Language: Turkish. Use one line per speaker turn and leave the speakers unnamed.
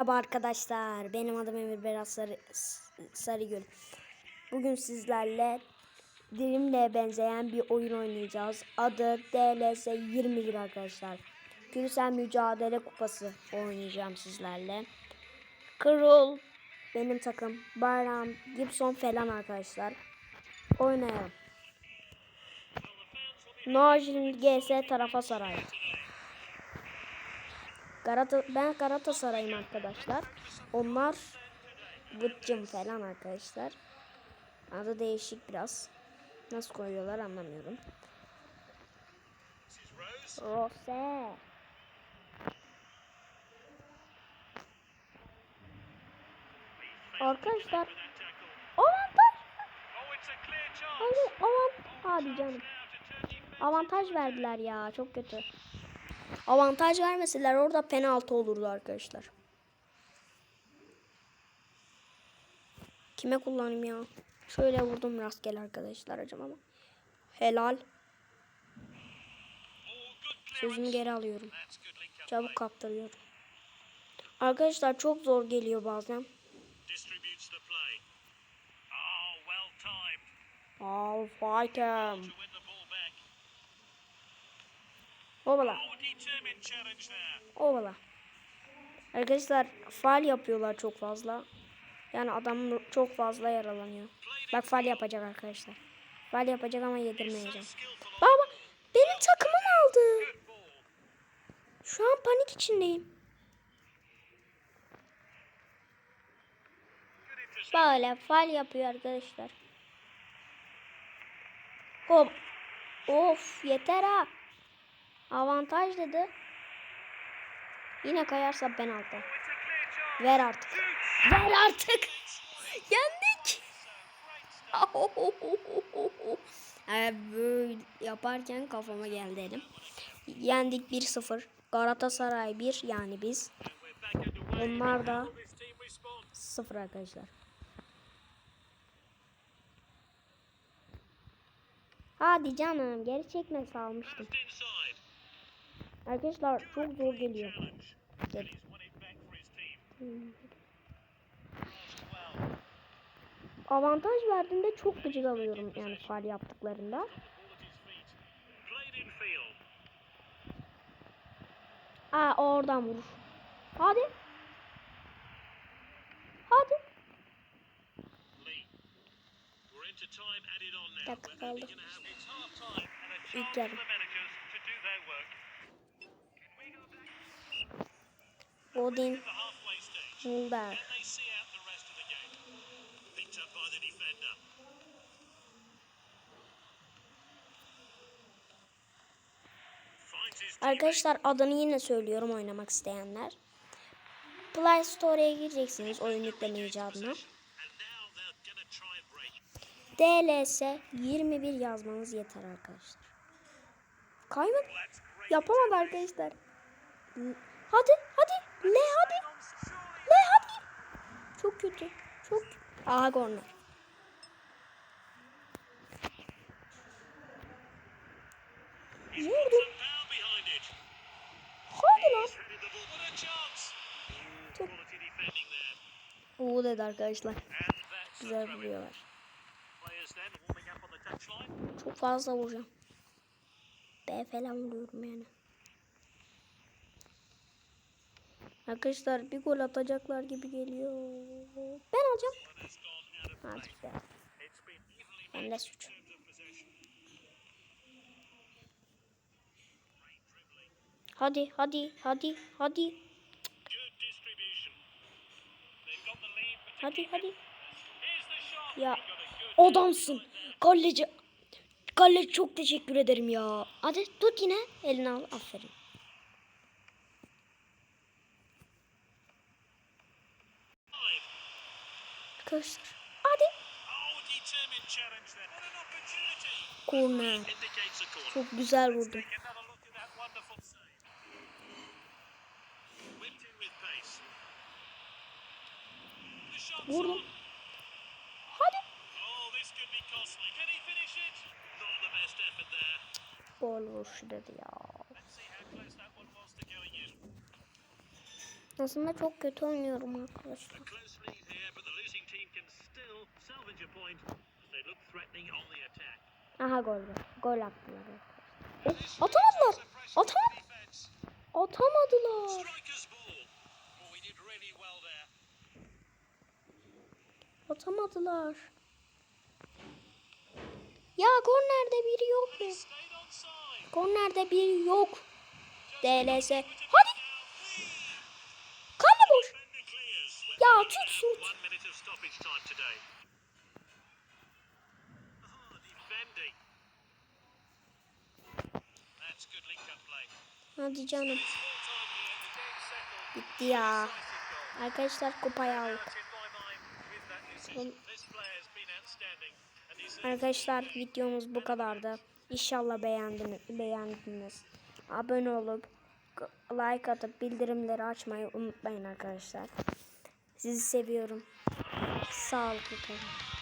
Merhaba arkadaşlar. Benim adım Emir Berat Sarı, Sarıgül. Bugün sizlerle Dilim'le benzeyen bir oyun oynayacağız. Adı DLS 21 arkadaşlar. Küresel Mücadele Kupası oynayacağım sizlerle. Kırıl benim takım. Bayram, Gibson falan arkadaşlar. Oynayalım. Najin GS tarafa saray. Galata, ben Galatasaray'ım arkadaşlar. Onlar Vıtcım falan arkadaşlar. Adı değişik biraz. Nasıl koyuyorlar anlamıyorum. Rose. Arkadaşlar avantaj. Hadi avant. Hadi canım. Avantaj verdiler ya. Çok kötü. Avantaj vermeseler orada penaltı olurdu arkadaşlar. Kime kullanayım ya? Şöyle vurdum rastgele arkadaşlar acaba ama. Helal. Sözümü geri alıyorum. Çabuk kaptırıyorum. Arkadaşlar çok zor geliyor bazen.
distributes the play.
Obala. Obala. Arkadaşlar faal yapıyorlar çok fazla. Yani adam çok fazla yaralanıyor. Bak faal yapacak arkadaşlar. Faal yapacak ama yedirmeyeceğim. Baba benim takımım aldı. Şu an panik içindeyim. Böyle faal yapıyor arkadaşlar. Hop. Of yeter ha. Avantaj dedi. Yine kayarsa penaltı.
It's a clear chance.
Ver artık. Ver artık. Yendik. Böyle yaparken kafama geldi elim. Yendik 1-0. Galatasaray 1 yani biz. Onlar da
Will this team respond?
0 arkadaşlar. Hadi canım geri çekme salmıştım. Arkadaşlar çok zor geliyor.
Well,
Avantaj verdiğinde çok gıcık alıyorum yani faal yaptıklarında. Aa oradan vurur. Hadi. Hadi. Dakika kaldı. İlk
chance Finds his
Arkadaşlar adını yine söylüyorum oynamak isteyenler. Play Store'ya gireceksiniz oyun yükleme icadına. DLS 21 yazmanız yeter arkadaşlar. Kaymadı. Yapamadı arkadaşlar. Hadi Le hadi. Le hadi. Çok kötü. Çok Aha korner. Vurdum. Hadi lan. Çok uğur dedi arkadaşlar. Güzel vuruyorlar. Çok fazla vuracağım. B falan vuruyorum yani. Arkadaşlar bir gol atacaklar gibi geliyor. Ben alacağım. Hadi
evenly
Ben de suç. Hadi hadi hadi hadi. Hadi hadi. Ya adamsın. Kaleci. Kaleci çok teşekkür ederim ya. Hadi tut yine. Elini al. Aferin.
He finish it? Not the best effort there.
Gol vuruşu dedi ya. Aslında çok kötü oynuyorum arkadaşlar. Aha gol be. Gol attılar. Oh, atamadılar. Atam atamadılar. Atamadılar. Ya kornerde biri yok mu? Kornerde biri yok. DLS. Hadi. Kale boş. Ya tut şut. Hadi canım. Bitti ya. Arkadaşlar kupayı aldık. Arkadaşlar videomuz bu kadardı. İnşallah beğendiniz. beğendiniz. Abone olup like atıp bildirimleri açmayı unutmayın arkadaşlar. Sizi seviyorum. Sağlıklı kalın.